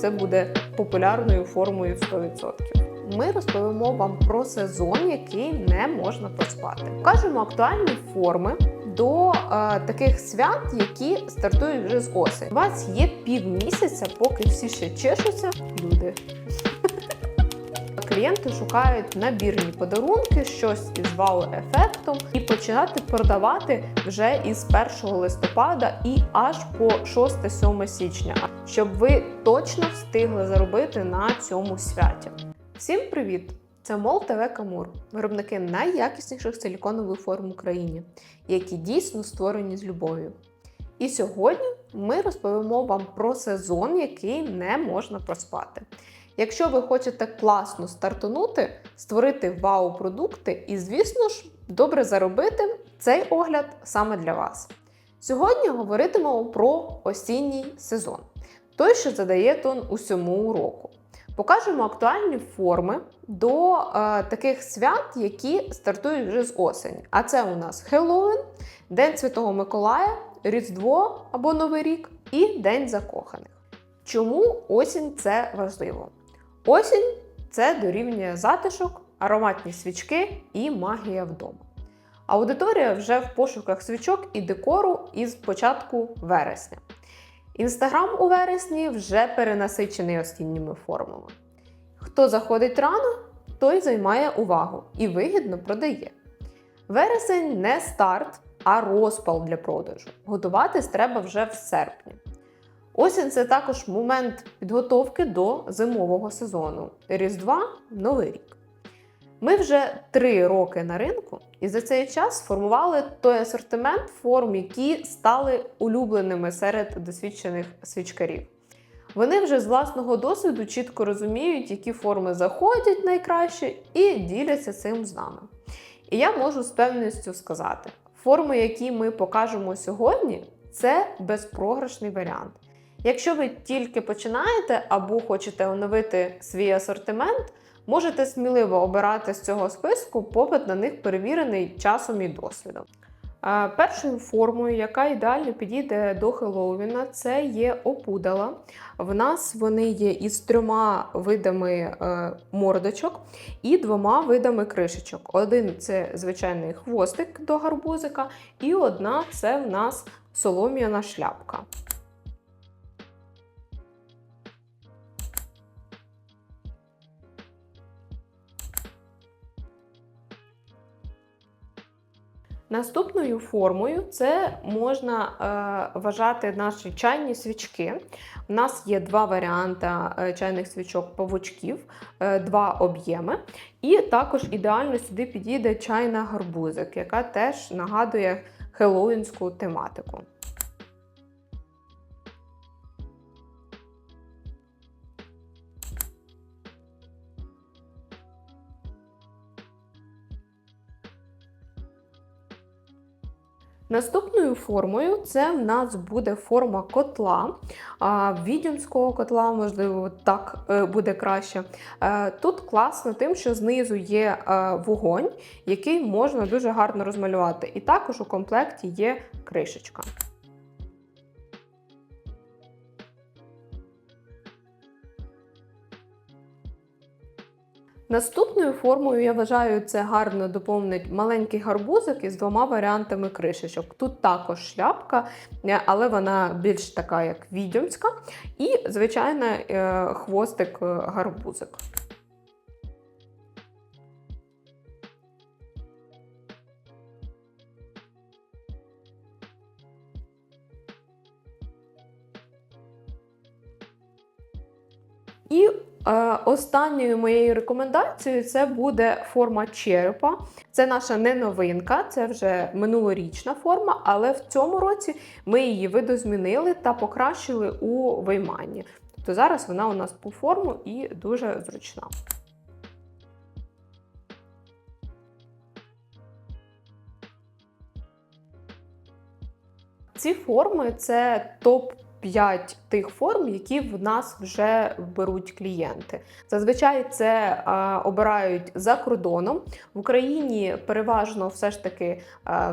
це буде популярною формою 100%. Ми розповімо вам про сезон, який не можна проспати. Покажемо актуальні форми до е, таких свят, які стартують вже з осені. У вас є півмісяця, поки всі ще чешуться. Люди. Клієнти шукають набірні подарунки, щось із вау-ефектом, і починати продавати вже із 1 листопада і аж по 6-7 січня, щоб ви точно встигли заробити на цьому святі. Всім привіт! Це Мол ТВ Камур, виробники найякісніших силіконових форм в Україні, які дійсно створені з любов'ю. І сьогодні ми розповімо вам про сезон, який не можна проспати. Якщо ви хочете класно стартанути, створити вау-продукти і, звісно ж, добре заробити, цей огляд саме для вас. Сьогодні говоритимемо про осінній сезон, той, що задає тон усьому уроку. Покажемо актуальні форми до е, таких свят, які стартують вже з осені. А це у нас Хеллоуін, День Святого Миколая, Різдво або Новий рік і День закоханих. Чому осінь це важливо? Осінь це дорівнює затишок, ароматні свічки і магія вдома. Аудиторія вже в пошуках свічок і декору із початку вересня. Інстаграм у вересні вже перенасичений осінніми формами. Хто заходить рано, той займає увагу і вигідно продає. Вересень не старт, а розпал для продажу. Готуватись треба вже в серпні. Осінь це також момент підготовки до зимового сезону. Різдва Новий рік. Ми вже три роки на ринку, і за цей час сформували той асортимент форм, які стали улюбленими серед досвідчених свічкарів. Вони вже з власного досвіду чітко розуміють, які форми заходять найкраще, і діляться цим з нами. І я можу з певністю сказати: форми, які ми покажемо сьогодні, це безпрограшний варіант. Якщо ви тільки починаєте або хочете оновити свій асортимент, можете сміливо обирати з цього списку, попит на них перевірений часом і досвідом. Першою формою, яка ідеально підійде до Хеллоуіна, це є опудала. В нас вони є із трьома видами е, мордочок і двома видами кришечок. Один це звичайний хвостик до гарбузика, і одна це в нас солом'яна шляпка. Наступною формою це можна е, вважати наші чайні свічки. У нас є два варіанти е, чайних свічок павучків, е, два об'єми. І також ідеально сюди підійде чайна гарбузик, яка теж нагадує хеллоуінську тематику. Наступною формою це в нас буде форма котла, відьомського котла, можливо, так е, буде краще. Е, тут класно тим, що знизу є е, вогонь, який можна дуже гарно розмалювати. І також у комплекті є кришечка. Наступною формою, я вважаю, це гарно доповнить маленький гарбузик із двома варіантами кришечок. Тут також шляпка, е, але вона більш така, як відьомська, і, звичайно, е, хвостик е, гарбузик. Останньою моєю рекомендацією це буде форма черепа. Це наша не новинка, це вже минулорічна форма, але в цьому році ми її видозмінили та покращили у вийманні. Тобто зараз вона у нас по форму і дуже зручна. Ці форми це топ 5 тих форм, які в нас вже беруть клієнти. Зазвичай це обирають за кордоном. В Україні переважно все ж таки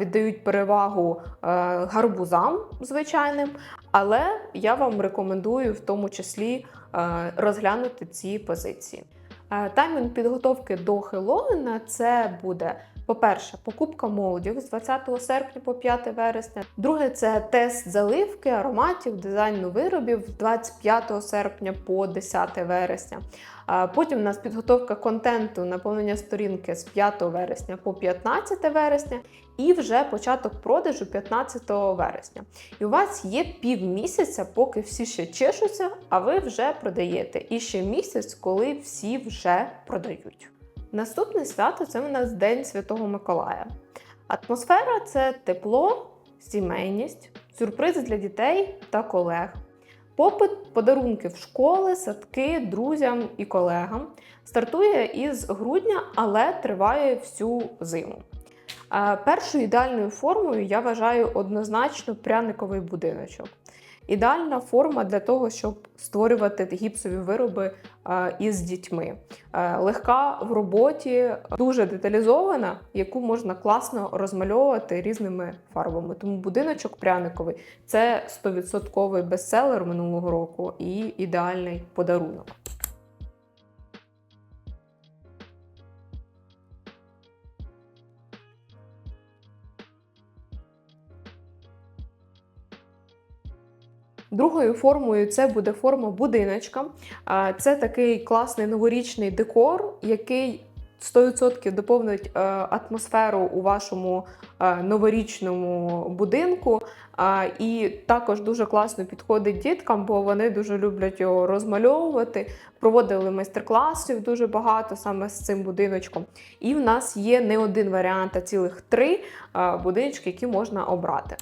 віддають перевагу гарбузам звичайним, але я вам рекомендую в тому числі розглянути ці позиції. Таймінг підготовки до Хеллоуіна це буде. По-перше, покупка молодів з 20 серпня по 5 вересня. Друге, це тест заливки, ароматів, дизайну виробів з 25 серпня по 10 вересня. Потім у нас підготовка контенту, наповнення сторінки з 5 вересня по 15 вересня, і вже початок продажу 15 вересня. І у вас є півмісяця, поки всі ще чешуться, а ви вже продаєте. І ще місяць, коли всі вже продають. Наступне свято це у нас День Святого Миколая. Атмосфера це тепло, сімейність, сюрпризи для дітей та колег. Попит подарунки в школи, садки, друзям і колегам стартує із грудня, але триває всю зиму. Е, Першою ідеальною формою я вважаю однозначно пряниковий будиночок. Ідеальна форма для того, щоб створювати гіпсові вироби е, із дітьми. Е, Легка в роботі, дуже деталізована, яку можна класно розмальовувати різними фарбами. Тому будиночок пряниковий це 100% бестселер минулого року і ідеальний подарунок. Другою формою це буде форма будиночка. Це такий класний новорічний декор, який 100% доповнить е, атмосферу у вашому е, новорічному будинку. І також дуже класно підходить діткам, бо вони дуже люблять його розмальовувати. Проводили майстер-класів дуже багато саме з цим будиночком. І в нас є не один варіант, а цілих три е, будиночки, які можна обрати.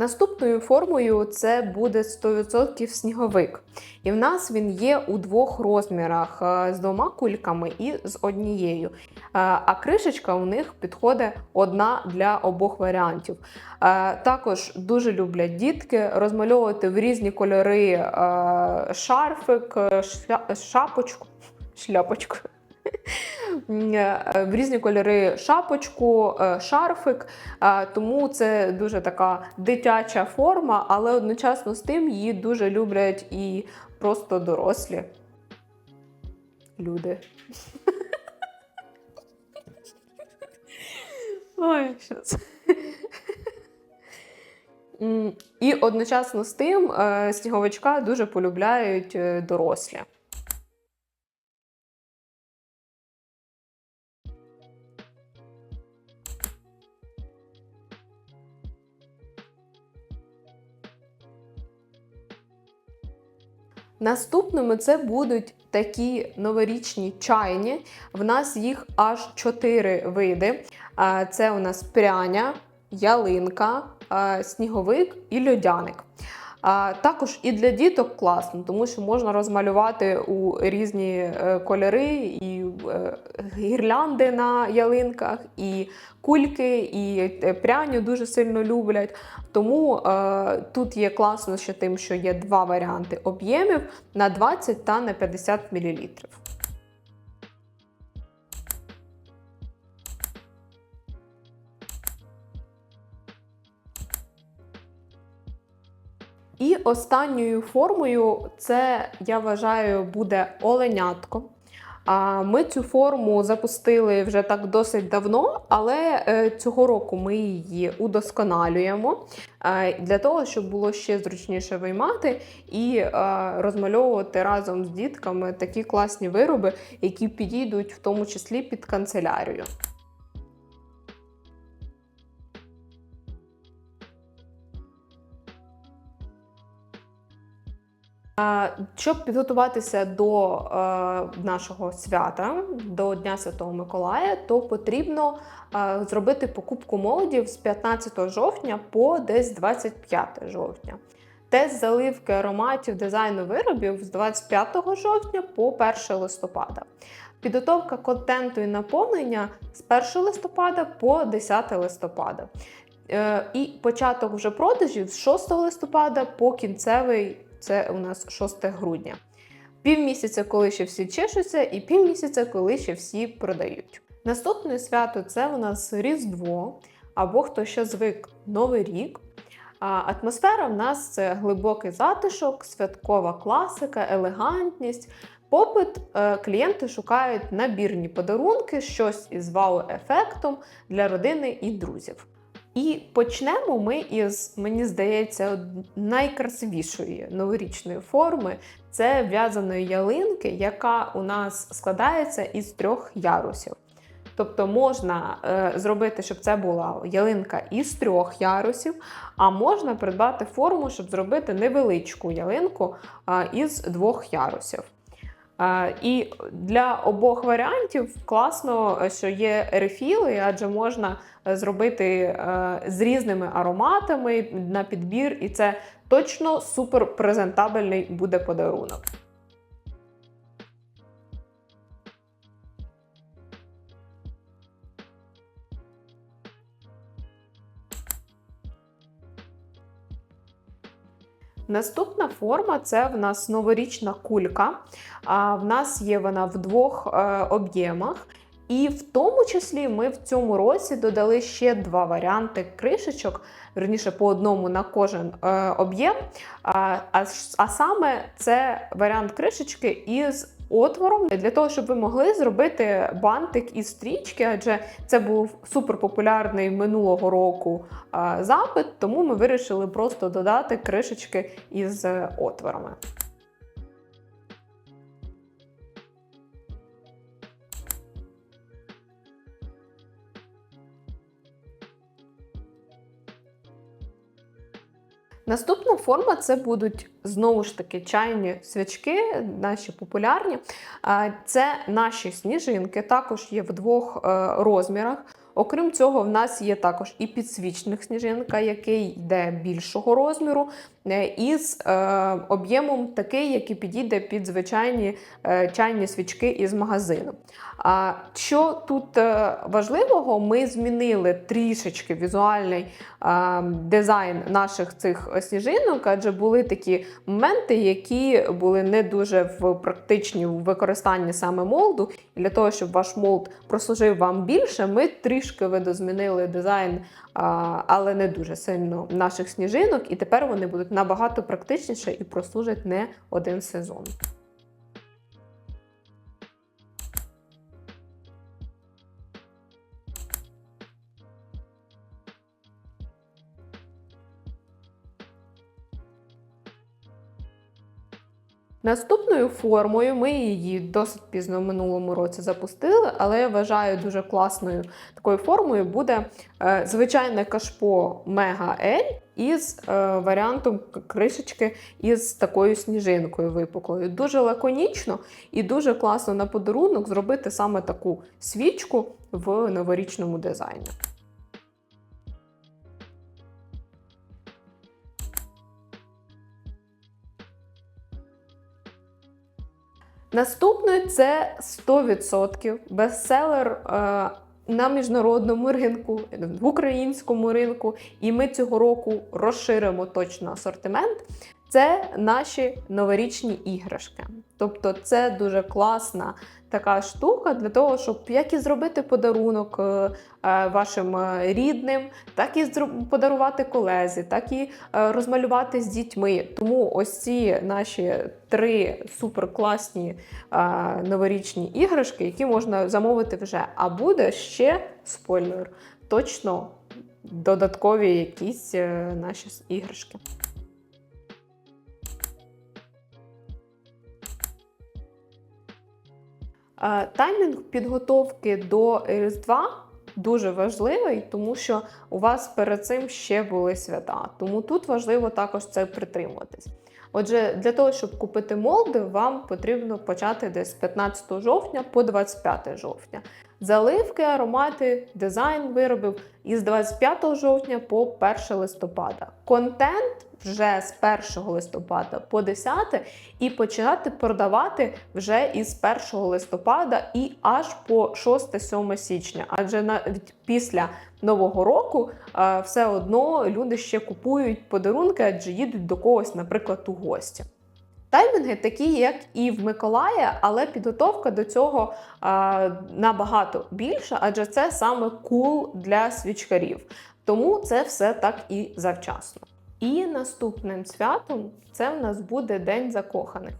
Наступною формою це буде 100% сніговик. І в нас він є у двох розмірах: е, з двома кульками і з однією. Е, А кришечка у них підходить одна для обох варіантів. Е, Також дуже люблять дітки розмальовувати в різні кольори шарфик, шапочку, шляпочку. Е, В різні кольори шапочку, е, шарфик, тому це дуже така дитяча форма, але одночасно з тим її дуже люблять і просто дорослі люди. Ой, що це? І одночасно з тим е, сніговичка дуже полюбляють дорослі. Наступними це будуть такі новорічні чайні. В нас їх аж чотири види. Це у нас пряня, ялинка, сніговик і льодяник. А, Також і для діток класно, тому що можна розмалювати у різні е, кольори, і е, гірлянди на ялинках, і кульки, і е, пряню дуже сильно люблять. Тому е, тут є класно ще тим, що є два варіанти об'ємів на 20 та на 50 мл. І останньою формою це, я вважаю, буде оленятко. А Ми цю форму запустили вже так досить давно, але е, цього року ми її удосконалюємо е, для того, щоб було ще зручніше виймати і е, розмальовувати разом з дітками такі класні вироби, які підійдуть в тому числі під канцелярію. Щоб підготуватися до е, нашого свята, до Дня Святого Миколая, то потрібно е, зробити покупку молодів з 15 жовтня по десь 25 жовтня. Тест заливки ароматів дизайну виробів з 25 жовтня по 1 листопада. Підготовка контенту і наповнення з 1 листопада по 10 листопада. Е, І початок вже продажів з 6 листопада по кінцевий це у нас 6 грудня. Півмісяця, коли ще всі чешуться, і півмісяця, коли ще всі продають. Наступне свято це у нас Різдво, або хто ще звик Новий рік. А атмосфера в нас це глибокий затишок, святкова класика, елегантність. Попит е, клієнти шукають набірні подарунки, щось із вау-ефектом для родини і друзів. І почнемо ми із, мені здається, найкрасивішої новорічної форми це в'язаної ялинки, яка у нас складається із трьох ярусів. Тобто можна е, зробити, щоб це була ялинка із трьох ярусів, а можна придбати форму, щоб зробити невеличку ялинку е, із двох ярусів. Е, і для обох варіантів класно, що є рефіли, адже можна е, зробити е, з різними ароматами на підбір, і це точно супер презентабельний буде подарунок. Наступна форма це в нас новорічна кулька. А в нас є вона в двох е, об'ємах. І в тому числі ми в цьому році додали ще два варіанти кришечок, верніше по одному на кожен е, об'єм. А, а, а саме це варіант кришечки із отвором для того, щоб ви могли зробити бантик із стрічки, адже це був суперпопулярний минулого року запит, тому ми вирішили просто додати кришечки із е, отворами. Наступна форма це будуть знову ж таки чайні свічки, наші популярні. Це наші сніжинки, також є в двох е, розмірах. Окрім цього, в нас є також і підсвічник сніжинка, який йде більшого розміру, із е, об'ємом такий, який підійде під звичайні е, чайні свічки із магазину. А що тут е, важливого, ми змінили трішечки візуальний дизайн наших цих сніжинок, адже були такі моменти, які були не дуже в практичні в використанні саме молду. І для того, щоб ваш молд прослужив вам більше, ми трішки видозмінили дизайн, але не дуже сильно наших сніжинок, і тепер вони будуть набагато практичніше і прослужать не один сезон. Наступною формою ми її досить пізно в минулому році запустили, але я вважаю дуже класною такою формою буде е, звичайне кашпо Мега L із е, варіантом кришечки із такою сніжинкою випуклою. Дуже лаконічно і дуже класно на подарунок зробити саме таку свічку в новорічному дизайні. Наступною це 100% бестселер е, на міжнародному ринку, в українському ринку, і ми цього року розширимо точно асортимент. Це наші новорічні іграшки. Тобто це дуже класна така штука для того, щоб як і зробити подарунок е, е, вашим е, рідним, так і подарувати колезі, так і розмалювати з дітьми. Тому ось ці наші три суперкласні новорічні іграшки, які можна замовити вже. А буде ще спойлер, точно додаткові якісь наші іграшки. Таймінг підготовки до Різдва дуже важливий, тому що у вас перед цим ще були свята. Тому тут важливо також це притримуватись. Отже, для того, щоб купити молди, вам потрібно почати десь з 15 жовтня по 25 жовтня. заливки, аромати, дизайн виробів із 25 жовтня по 1 листопада. Контент вже з 1 листопада по 10 і починати продавати вже із 1 листопада і аж по 6-7 січня. Адже навіть після нового року е, все одно люди ще купують подарунки, адже їдуть до когось, наприклад, у гості. Таймінги такі, як і в Миколая, але підготовка до цього а, набагато більша, адже це саме кул для свічкарів. Тому це все так і завчасно. І наступним святом це в нас буде День закоханих.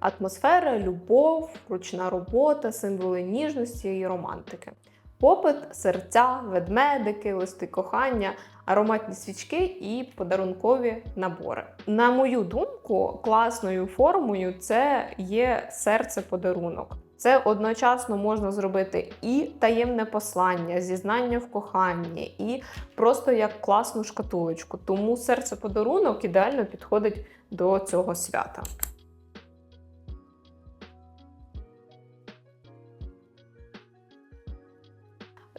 Атмосфера, любов, ручна робота, символи ніжності і романтики. Попит, серця, ведмедики, листи кохання, ароматні свічки і подарункові набори. На мою думку, класною формою це є серце-подарунок. Це одночасно можна зробити і таємне послання, зізнання в коханні, і просто як класну шкатулочку. Тому серце-подарунок ідеально підходить до цього свята.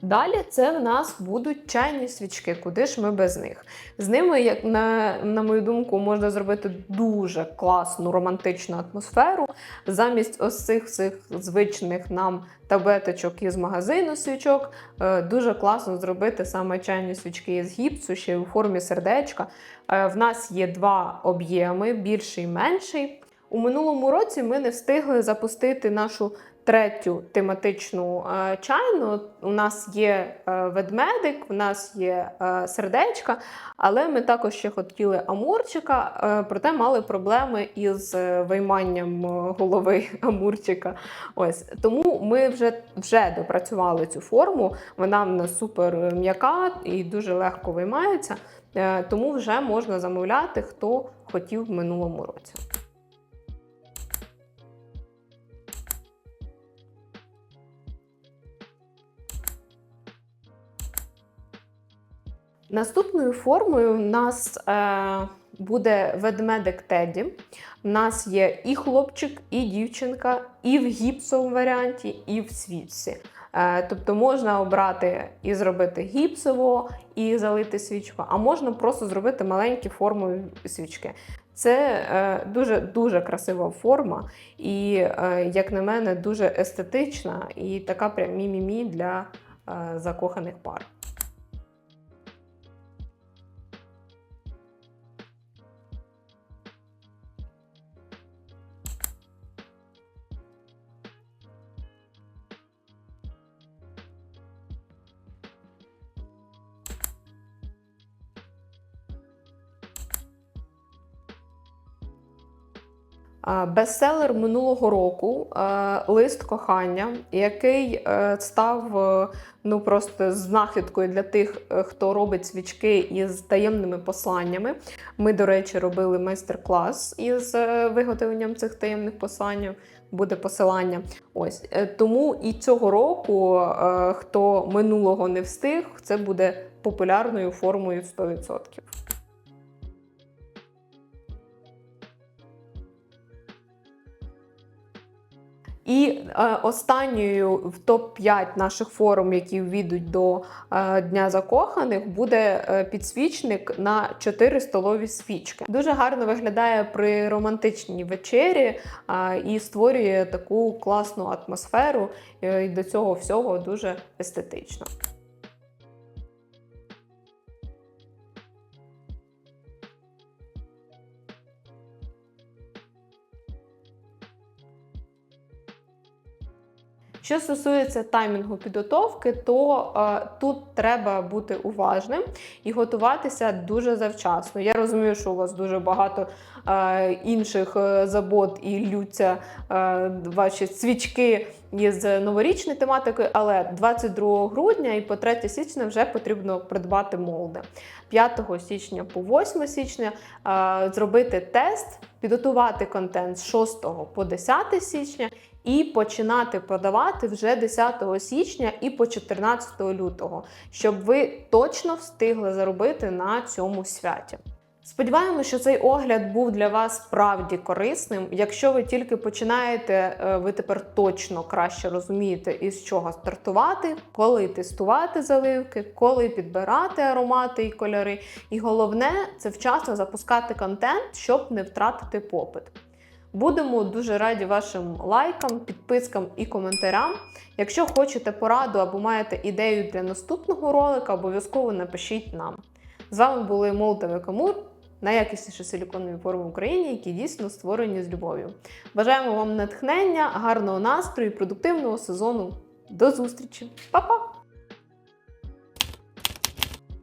Далі це в нас будуть чайні свічки, куди ж ми без них. З ними, як на, на мою думку, можна зробити дуже класну романтичну атмосферу. Замість ось цих цих звичних нам таблеточок із магазину свічок. е, Дуже класно зробити саме чайні свічки із гіпсу, ще у формі сердечка. Е, В нас є два об'єми, більший і менший. У минулому році ми не встигли запустити нашу третю тематичну е, чайну. У нас є е, ведмедик, у нас є е, сердечка, але ми також ще хотіли амурчика, проте мали проблеми із вийманням голови амурчика. Ось тому ми вже, вже допрацювали цю форму. Вона в нас супер м'яка і дуже легко виймається. Тому вже можна замовляти, хто хотів в минулому році. Наступною формою в нас е, буде ведмедик Теді. У нас є і хлопчик, і дівчинка, і в гіпсовому варіанті, і в свічці. Е, тобто можна обрати і зробити гіпсово, і залити свічку, а можна просто зробити маленькі форми свічки. Це е, дуже дуже красива форма, і, е, як на мене, дуже естетична і така прям мі-мі-мі для е, закоханих пар. Бестселер минулого року лист кохання, який е, став е, ну просто знахідкою для тих, е, хто робить свічки із таємними посланнями. Ми, до речі, робили майстер-клас із виготовленням цих таємних послань. Буде посилання. Ось тому і цього року, хто минулого не встиг, це буде популярною формою 100%. І е, останньою в топ-5 наших форум, які ввійдуть до е, Дня закоханих, буде е, підсвічник на 4 столові свічки. Дуже гарно виглядає при романтичній вечері і створює таку класну атмосферу. І до цього всього дуже естетично. Що стосується таймінгу підготовки, то е, тут треба бути уважним і готуватися дуже завчасно. Я розумію, що у вас дуже багато е, інших е, забот і лються е, ваші свічки із новорічною тематикою, але 22 грудня і по 3 січня вже потрібно придбати молди. 5 січня по 8 січня е, зробити тест, підготувати контент з 6 по 10 січня і починати продавати вже 10 січня і по 14 лютого, щоб ви точно встигли заробити на цьому святі. Сподіваємося, що цей огляд був для вас справді корисним. Якщо ви тільки починаєте, е, ви тепер точно краще розумієте, із чого стартувати, коли тестувати заливки, коли підбирати аромати і кольори. І головне це вчасно запускати контент, щоб не втратити попит. Будемо дуже раді вашим лайкам, підпискам і коментарям. Якщо хочете пораду або маєте ідею для наступного ролика, обов'язково напишіть нам. З вами були Молотов і Камур, найякісніші силіконові форми в Україні, які дійсно створені з любов'ю. Бажаємо вам натхнення, гарного настрою і продуктивного сезону. До зустрічі! Па-па!